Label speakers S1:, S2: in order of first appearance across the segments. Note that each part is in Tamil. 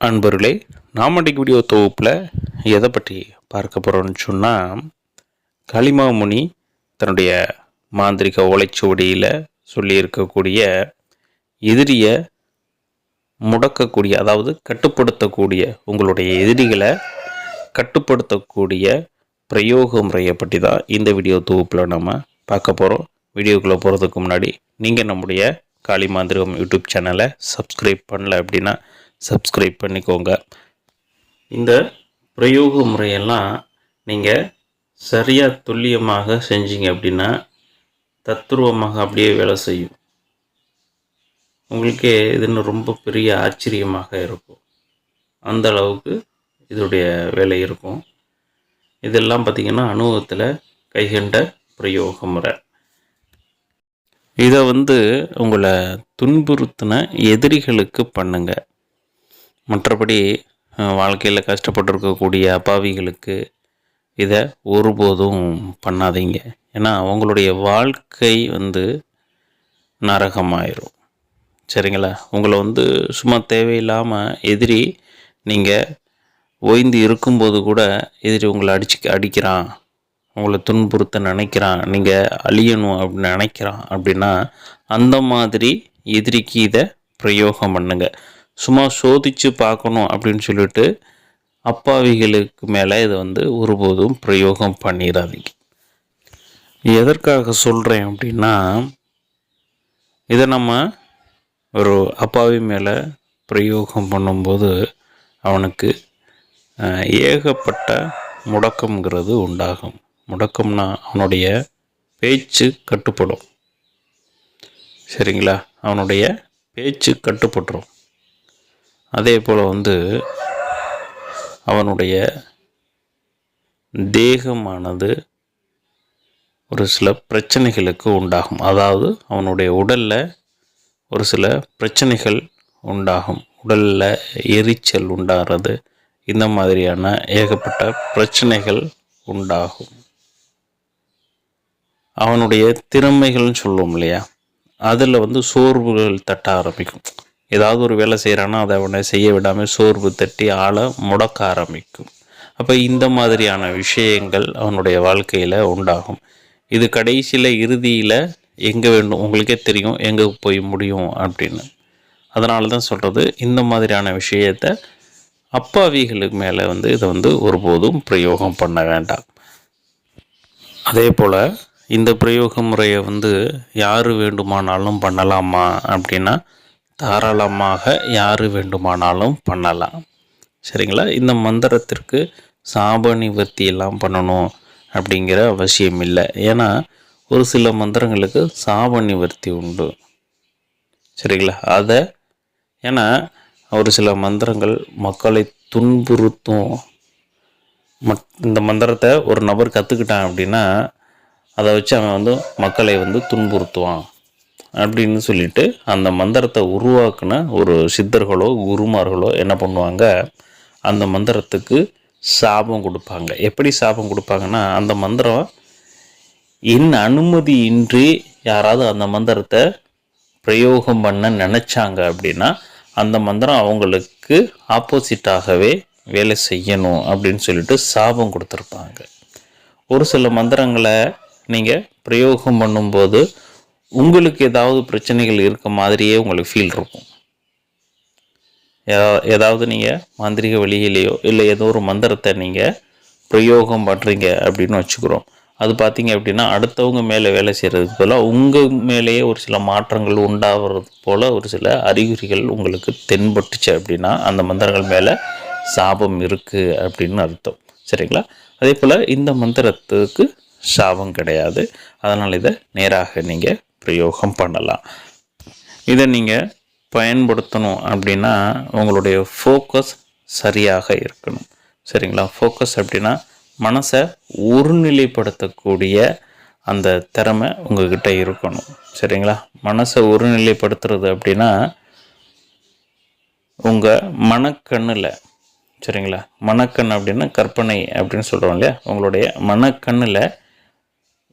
S1: அன்பர்களே நாம் அன்றைக்கு வீடியோ தொகுப்பில் எதை பற்றி பார்க்க போகிறோம்னு சொன்னால் களிமாமுனி தன்னுடைய மாந்திரிக ஓலைச்சுவடியில் சொல்லியிருக்கக்கூடிய எதிரியை முடக்கக்கூடிய அதாவது கட்டுப்படுத்தக்கூடிய உங்களுடைய எதிரிகளை கட்டுப்படுத்தக்கூடிய பிரயோக முறையை பற்றி தான் இந்த வீடியோ தொகுப்பில் நம்ம பார்க்க போகிறோம் வீடியோக்குள்ளே போகிறதுக்கு முன்னாடி நீங்கள் நம்முடைய காளி மாந்திரிகம் யூடியூப் சேனலை சப்ஸ்கிரைப் பண்ணல அப்படின்னா சப்ஸ்கிரைப் பண்ணிக்கோங்க. இந்த பிரயோக முறையெல்லாம் நீங்கள் சரியாக துல்லியமாக செஞ்சீங்க அப்படின்னா தத்துருவமாக அப்படியே வேலை செய்யும். உங்களுக்கே இதுன்னு ரொம்ப பெரிய ஆச்சரியமாக இருக்கும். அந்த அளவுக்கு இதோடைய வேலை இருக்கும். இதெல்லாம் பார்த்திங்கன்னா அனுபவத்தில் கைகண்ட பிரயோக முறை. இதை வந்து உங்களை துன்புறுத்தின எதிரிகளுக்கு பண்ணுங்கள் மற்றபடி வாழ்க்கையில் கஷ்டப்பட்டுருக்கக்கூடிய அப்பாவிகளுக்கு இதை ஒருபோதும் பண்ணாதீங்க. ஏன்னா அவங்களுடைய வாழ்க்கை வந்து நரகமாயிரும். சரிங்களா? உங்களை வந்து சும்மா தேவையில்லாமல் எதிரி நீங்கள் ஓய்ந்து இருக்கும்போது கூட எதிரி உங்களை அடிச்சு அடிக்கிறான். உங்களை துன்புறுத்த நினைக்கிறான். நீங்கள் அழியணும் அப்படின்னு நினைக்கிறான். அப்படின்னா அந்த மாதிரி எதிரிக்கு இதை பிரயோகம் பண்ணுங்கள் சும்மா சோதித்து பார்க்கணும் அப்படின்னு சொல்லிட்டு அப்பாவிகளுக்கு மேலே இதை வந்து ஒருபோதும் பிரயோகம் பண்ணிடாதீங்க எதற்காக சொல்கிறேன் அப்படின்னா இதை நம்ம ஒரு அப்பாவி மேலே பிரயோகம் பண்ணும்போது அவனுக்கு ஏகப்பட்ட முடக்கம்ங்கிறது உண்டாகும். முடக்கம்னா அவனுடைய பேச்சு கட்டுப்படும். சரிங்களா? அவனுடைய பேச்சு கட்டுப்பட்டுரும். அதே போல் வந்து அவனுடைய தேகமானது ஒரு சில பிரச்சனைகளுக்கு உண்டாகும். அதாவது அவனுடைய உடலில் ஒரு சில பிரச்சனைகள் உண்டாகும். உடலில் எரிச்சல் உண்டாகிறது. இந்த மாதிரியான ஏகப்பட்ட பிரச்சனைகள் உண்டாகும். அவனுடைய திறமைகள்னு சொல்லுவோம் இல்லையா? அதில் வந்து சோர்வுகள் தட்ட ஆரம்பிக்கும். ஏதாவது ஒரு வேலை செய்கிறான்னா அதை அவனை செய்ய விடாமல் சோர்வு தட்டி ஆளை முடக்க ஆரம்பிக்கும். அப்போ இந்த மாதிரியான விஷயங்கள் அவனுடைய வாழ்க்கையில் உண்டாகும். இது கடைசியில் இறுதியில் எங்கே வேண்டும் உங்களுக்கே தெரியும் எங்கே போய் முடியும் அப்படின்னு. அதனால தான் சொல்கிறது இந்த மாதிரியான விஷயத்தை அப்பாவிகளுக்கு மேலே வந்து இதை வந்து ஒருபோதும் பிரயோகம் பண்ண வேண்டாம். அதே போல் இந்த பிரயோக முறையை வந்து யார் வேண்டுமானாலும் பண்ணலாமா அப்படின்னா தாராளமாக யார் வேண்டுமானாலும் பண்ணலாம். சரிங்களா? இந்த மந்திரத்திற்கு சாப நிவர்த்தி எல்லாம் பண்ணணும் அப்படிங்கிற அவசியம் இல்லை. ஏன்னா ஒரு சில மந்திரங்களுக்கு சாப நிவர்த்தி உண்டு. சரிங்களா? அதை ஏன்னா ஒரு சில மந்திரங்கள் மக்களை துன்புறுத்தும். மத் இந்த மந்திரத்தை ஒரு நபர் கற்றுக்கிட்டான் அப்படின்னா அதை வச்சு அவன் வந்து மக்களை வந்து துன்புறுத்துவான். அப்படின்னு சொல்லிட்டு அந்த மந்திரத்தை உருவாக்குன ஒரு சித்தர்களோ குருமார்களோ என்ன பண்ணுவாங்க? அந்த மந்திரத்துக்கு சாபம் கொடுப்பாங்க. எப்படி சாபம் கொடுப்பாங்கன்னா அந்த மந்திரம் என் அனுமதி இன்றி யாராவது அந்த மந்திரத்தை பிரயோகம் பண்ண நினச்சாங்க அப்படின்னா அந்த மந்திரம் அவங்களுக்கு ஆப்போசிட்டாகவே வேலை செய்யணும் அப்படின்னு சொல்லிட்டு சாபம் கொடுத்துருப்பாங்க. ஒரு சில மந்திரங்களை நீங்கள் பிரயோகம் பண்ணும்போது உங்களுக்கு ஏதாவது பிரச்சனைகள் இருக்க மாதிரியே உங்களுக்கு ஃபீல் இருக்கும். ஏதாவது நீங்கள் மாந்திரிக வழியிலையோ இல்லை ஏதோ ஒரு மந்திரத்தை நீங்கள் பிரயோகம் பண்ணுறீங்க அப்படின்னு வச்சுக்கிறோம். அது பார்த்தீங்க அப்படின்னா அடுத்தவங்க மேலே வேலை செய்கிறதுக்கு பதிலாக உங்கள் மேலேயே ஒரு சில மாற்றங்கள் உண்டாகிறது போல் ஒரு சில அறிகுறிகள் உங்களுக்கு தென்பட்டுச்சு அப்படின்னா அந்த மந்திரங்கள் மேலே சாபம் இருக்குது அப்படின்னு அர்த்தம். சரிங்களா? அதே போல் இந்த மந்திரத்துக்கு சாபம் கிடையாது. அதனால் இதை நேராக நீங்கள் பிரயோகம் பண்ணலாம். இதை நீங்கள் பயன்படுத்தணும் அப்படின்னா உங்களுடைய ஃபோக்கஸ் சரியாக இருக்கணும். சரிங்களா? ஃபோக்கஸ் அப்படின்னா மனசை ஒருநிலைப்படுத்தக்கூடிய அந்த திறமை உங்ககிட்ட இருக்கணும். சரிங்களா? மனசை ஒருநிலைப்படுத்துறது அப்படின்னா உங்கள் மனக்கண்ணில் சரிங்களா? மனக்கண் அப்படின்னா கற்பனை அப்படின்னு சொல்கிறோம் இல்லையா? உங்களுடைய மனக்கண்ணில்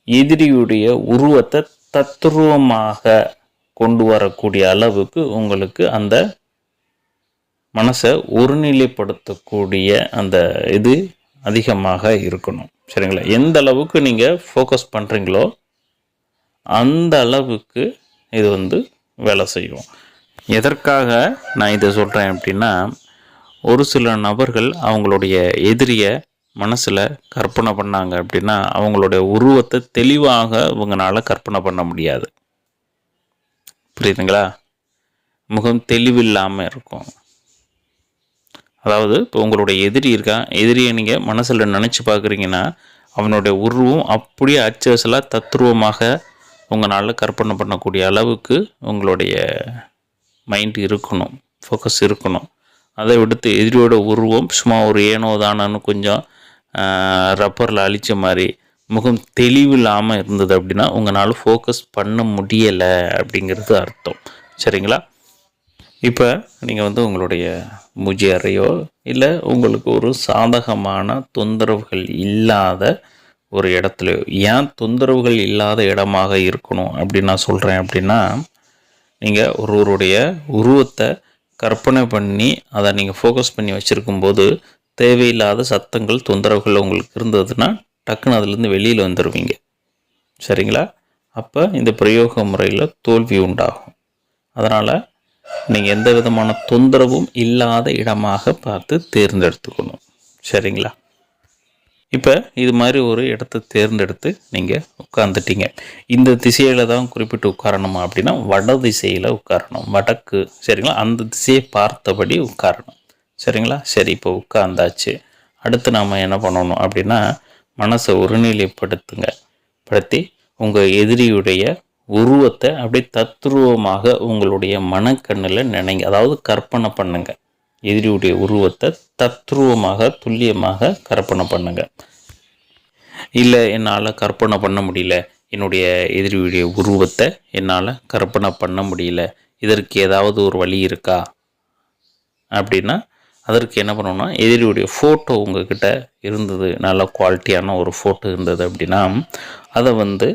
S1: எதிரியுடைய உருவத்தை தத்துருவமாக கொண்டு வரக்கூடிய அளவுக்கு உங்களுக்கு அந்த மனசை ஒருநிலைப்படுத்தக்கூடிய அந்த இது அதிகமாக இருக்கணும். சரிங்களா? எந்த அளவுக்கு நீங்கள் ஃபோக்கஸ் பண்ணுறீங்களோ அந்த அளவுக்கு இது வந்து வேலை செய்யும். எதற்காக நான் இதை சொல்கிறேன் அப்படின்னா ஒரு சில நபர்கள் அவங்களுடைய எதிரியை மனசில் கற்பனை பண்ணாங்க அப்படின்னா அவங்களுடைய உருவத்தை தெளிவாக இவங்களால கற்பனை பண்ண முடியாது. புரியுதுங்களா? முகம் தெளிவில்லாமல் இருக்கும். அதாவது இப்போ உங்களுடைய எதிரி இருக்கான் எதிரியை நீங்கள் மனசில் நினச்சி பார்க்குறீங்கன்னா அவனுடைய உருவம் அப்படியே அச்சலாக தத்ரூபமாக உங்களால் கற்பனை பண்ணக்கூடிய அளவுக்கு உங்களுடைய மைண்ட் இருக்கணும். ஃபோக்கஸ் இருக்கணும். அதை விடுத்து எதிரியோட உருவம் சும்மா ஒரு ஏனோ தானன்னு கொஞ்சம் ரப்பரில் அழித்த மாதிரி முகம் தெளிவில்லாமல் இருந்தது அப்படின்னா உங்களால் ஃபோக்கஸ் பண்ண முடியலை அப்படிங்கிறது அர்த்தம். சரிங்களா? இப்போ நீங்கள் வந்து உங்களுடைய மூஜி அறையோ இல்லை உங்களுக்கு ஒரு சாதகமான தொந்தரவுகள் இல்லாத ஒரு இடத்துலையோ ஏன் தொந்தரவுகள் இல்லாத இடமாக இருக்கணும் அப்படின்னு நான் சொல்கிறேன் அப்படின்னா நீங்கள் ஒருவருடைய உருவத்தை கற்பனை பண்ணி அதை நீங்கள் ஃபோக்கஸ் பண்ணி வச்சுருக்கும்போது தேவையில்லாத சத்தங்கள் தொந்தரவுகள் உங்களுக்கு இருந்ததுன்னா டக்குன்னு அதுலேருந்து வெளியில் வந்துடுவீங்க சரிங்களா? அப்போ இந்த பிரயோக முறையில் தோல்வி உண்டாகும். அதனால் நீங்கள் எந்த விதமான தொந்தரவும் இல்லாத இடமாக பார்த்து தேர்ந்தெடுத்துக்கணும். சரிங்களா? இப்போ இது மாதிரி ஒரு இடத்த தேர்ந்தெடுத்து நீங்கள் உட்காந்துட்டீங்க இந்த திசையில் தான் குறிப்பிட்டு உட்காரணுமா அப்படின்னா வட திசையில் உட்காரணும். வடக்கு சரிங்களா? அந்த திசையை பார்த்தபடி உட்காரணும். சரிங்களா? சரி இப்போ உட்காந்தாச்சு அடுத்து நாம் என்ன பண்ணணும் அப்படின்னா மனசை ஒருநிலைப்படுத்துங்க. படுத்தி உங்கள் எதிரியுடைய உருவத்தை அப்படியே தத்ரூபமாக உங்களுடைய மனக்கண்ணில் நினைங்க. அதாவது கற்பனை பண்ணுங்க. எதிரியுடைய உருவத்தை தத்ரூபமாக துல்லியமாக கற்பனை பண்ணுங்க. இல்லை என்னால் கற்பனை பண்ண முடியல. என்னுடைய எதிரியுடைய உருவத்தை என்னால் கற்பனை பண்ண முடியல. இதற்கு ஏதாவது ஒரு வழி இருக்கா? அப்படின்னா அதற்கு என்ன பண்ணணும்னா எதிரியுடைய ஃபோட்டோ உங்ககிட்ட இருந்தது நல்ல குவாலிட்டியான ஒரு ஃபோட்டோ இருந்தது அப்படின்னா அதை வந்து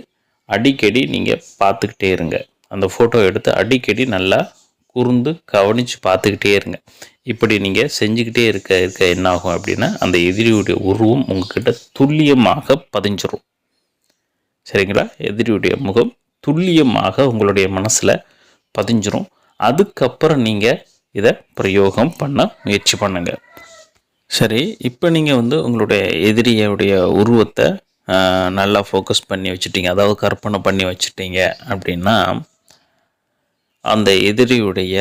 S1: அடிக்கடி நீங்கள் பார்த்துக்கிட்டே இருங்க. அந்த ஃபோட்டோ எடுத்து அடிக்கடி நல்லா கூர்ந்து கவனித்து பார்த்துக்கிட்டே இருங்க. இப்படி நீங்கள் செஞ்சுக்கிட்டே இருக்க இருக்க என்ன ஆகும் அப்படின்னா அந்த எதிரியுடைய உருவம் உங்ககிட்ட துல்லியமாக பதிஞ்சிடும் சரிங்களா? எதிரியுடைய முகம் துல்லியமாக உங்களுடைய மனசில் பதிஞ்சிரும். அதுக்கப்புறம் நீங்கள் இதை பிரயோகம் பண்ண முயற்சி பண்ணுங்கள் சரி இப்போ நீங்கள் வந்து உங்களுடைய எதிரியுடைய உருவத்தை நல்லா ஃபோக்கஸ் பண்ணி வச்சுட்டீங்க. அதாவது கற்பனை பண்ணி வச்சுட்டீங்க அப்படின்னா அந்த எதிரியுடைய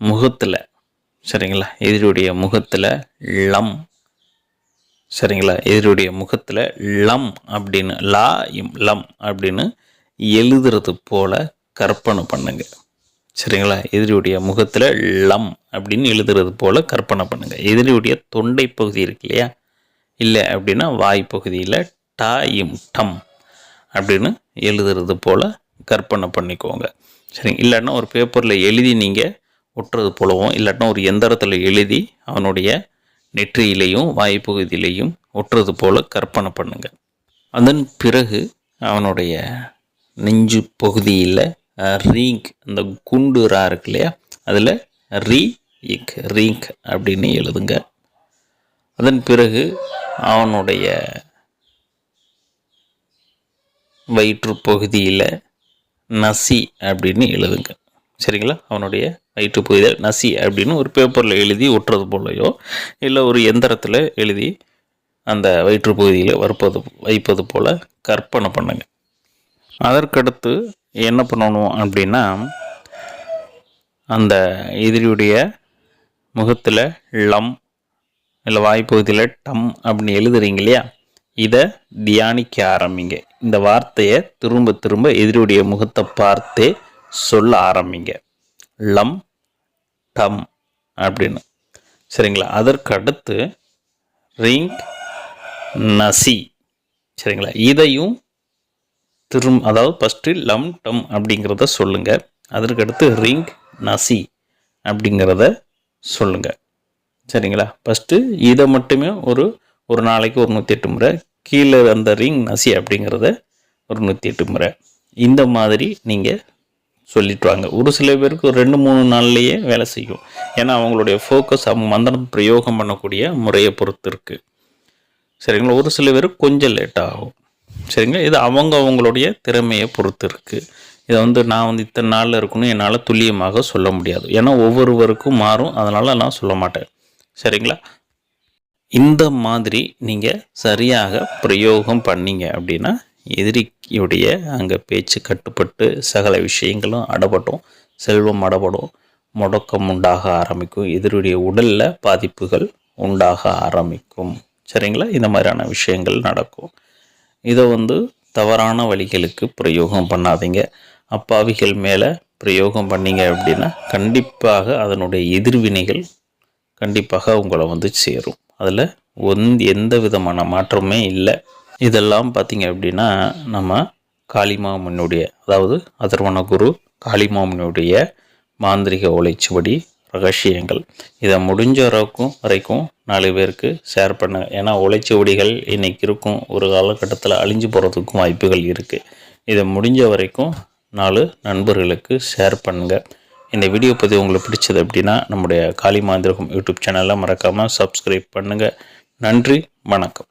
S1: முகத்தில் சரிங்களா? எதிரியுடைய முகத்தில் லம். சரிங்களா? எதிரியுடைய முகத்தில் லம் அப்படின்னு லா இம் லம் அப்படின்னு எழுதுறது போல் கற்பனை பண்ணுங்க. சரிங்களா? எதிரியுடைய முகத்தில் லம் அப்படின்னு எழுதுறது போல் கற்பனை பண்ணுங்கள் எதிரியுடைய தொண்டை பகுதி இருக்கு இல்லையா? இல்லை அப்படின்னா வாய் பகுதியில் டா இம் டம் அப்படின்னு எழுதுறது போல் கற்பனை பண்ணிக்கோங்க. சரி இல்லைன்னா ஒரு பேப்பரில் எழுதி நீங்கள் ஒட்டுறது போலவும் இல்லாட்டினா ஒரு எந்திரத்தில் எழுதி அவனுடைய நெற்றியிலையும் வாய்ப்பகுதியிலையும் ஒட்டுறது போல் கற்பனை பண்ணுங்கள் அதன் பிறகு அவனுடைய நெஞ்சு பகுதியில் ரீங்க் அந்த குண்டு ரா இருக்கு இல்லையா? அதில் ரீ இக் ரீங்க் அப்படின்னு எழுதுங்க. அதன் பிறகு அவனுடைய வயிற்று பகுதியில் நசி அப்படின்னு எழுதுங்க. சரிங்களா? அவனுடைய வயிற்று பகுதியில் நசி அப்படின்னு ஒரு பேப்பரில் எழுதி ஒட்டுறது போலையோ இல்லை ஒரு எந்திரத்தில் எழுதி அந்த வயிற்று பகுதியில் வறுப்பது வைப்பது போல் கற்பனை பண்ணுங்கள் அதற்கடுத்து என்ன பண்ணணும் அப்படின்னா அந்த எதிரியுடைய முகத்தில் லம் இல்லை வாய்ப்பகுதியில் டம் அப்படின்னு எழுதுறீங்க இல்லையா? இதை தியானிக்க ஆரம்பிங்க. இந்த வார்த்தையை திரும்ப திரும்ப எதிரியுடைய முகத்தை பார்த்தே சொல்ல ஆரம்பிங்க. லம் டம் அப்படின்னு. சரிங்களா? அதற்கு அடுத்து ரிங் நசி. சரிங்களா? இதையும் திரும் அதாவது ஃபஸ்ட்டு லம் டம் அப்படிங்கிறத சொல்லுங்கள் அதற்கு அடுத்து ரிங் நசி அப்படிங்கிறத சொல்லுங்கள் சரிங்களா? ஃபஸ்ட்டு இதை மட்டுமே ஒரு ஒரு நாளைக்கு ஒரு நூற்றி எட்டு முறை கீழே அந்த ரிங் நசி அப்படிங்கிறத ஒரு நூற்றி எட்டு முறை. இந்த மாதிரி நீங்கள் சொல்லிட்டு வாங்க. ஒரு சில பேருக்கு ஒரு ரெண்டு மூணு நாள்லேயே வேலை செய்யும். ஏன்னா அவங்களுடைய ஃபோக்கஸ் அவங்க மந்திரம் பிரயோகம் பண்ணக்கூடிய முறையை பொறுத்து இருக்குது சரிங்களா? ஒரு சில பேருக்கு கொஞ்சம் லேட் ஆகும். சரிங்களா? இது அவங்க அவங்களுடைய திறமையை பொறுத்து இருக்குது இதை வந்து நான் வந்து இத்தனை நாளில் இருக்கணும் என்னால் துல்லியமாக சொல்ல முடியாது. ஏன்னா ஒவ்வொருவருக்கும் மாறும். அதனால் நான் சொல்ல மாட்டேன். சரிங்களா? இந்த மாதிரி நீங்கள் சரியாக பிரயோகம் பண்ணீங்க அப்படின்னா எதிரியுடைய அங்கே பேச்சு கட்டுப்பட்டு சகல விஷயங்களும் அடப்படும். செல்வம் அடப்படும். முடக்கம் உண்டாக ஆரம்பிக்கும். எதிரியுடைய உடலில் பாதிப்புகள் உண்டாக ஆரம்பிக்கும். சரிங்களா? இந்த மாதிரியான விஷயங்கள் நடக்கும். இதை வந்து தவறான வழிகளுக்கு பிரயோகம் பண்ணாதீங்க. அப்பாவிகள் மேலே பிரயோகம் பண்ணீங்க அப்படின்னா கண்டிப்பாக அதனுடைய எதிர்வினைகள் கண்டிப்பாக உங்களை வந்து சேரும். அதில் ஒந் எந்த விதமான மாற்றமே இல்லை. இதெல்லாம் பார்த்திங்க அப்படின்னா நம்ம காளிமாமனுடைய அதாவது அதர்வன குரு காளிமாமனுடைய மாந்திரிக ஓலைச்சுவடி ரகசியங்கள். இதை முடிஞ்ச வரைக்கும் வரைக்கும் நாலு பேருக்கு ஷேர் பண்ணுங்க. ஏன்னா உழைச்சவடிகள் இன்றைக்கி இருக்கும். ஒரு காலகட்டத்தில் அழிஞ்சு போகிறதுக்கும் வாய்ப்புகள் இருக்குது இதை முடிஞ்ச வரைக்கும் நாலு நண்பர்களுக்கு ஷேர் பண்ணுங்கள் இந்த வீடியோ பதிவு உங்களுக்கு பிடிச்சது அப்படின்னா நம்முடைய காளி மாந்திரகம் யூடியூப் சேனலில் மறக்காமல் சப்ஸ்கிரைப் பண்ணுங்கள் நன்றி வணக்கம்.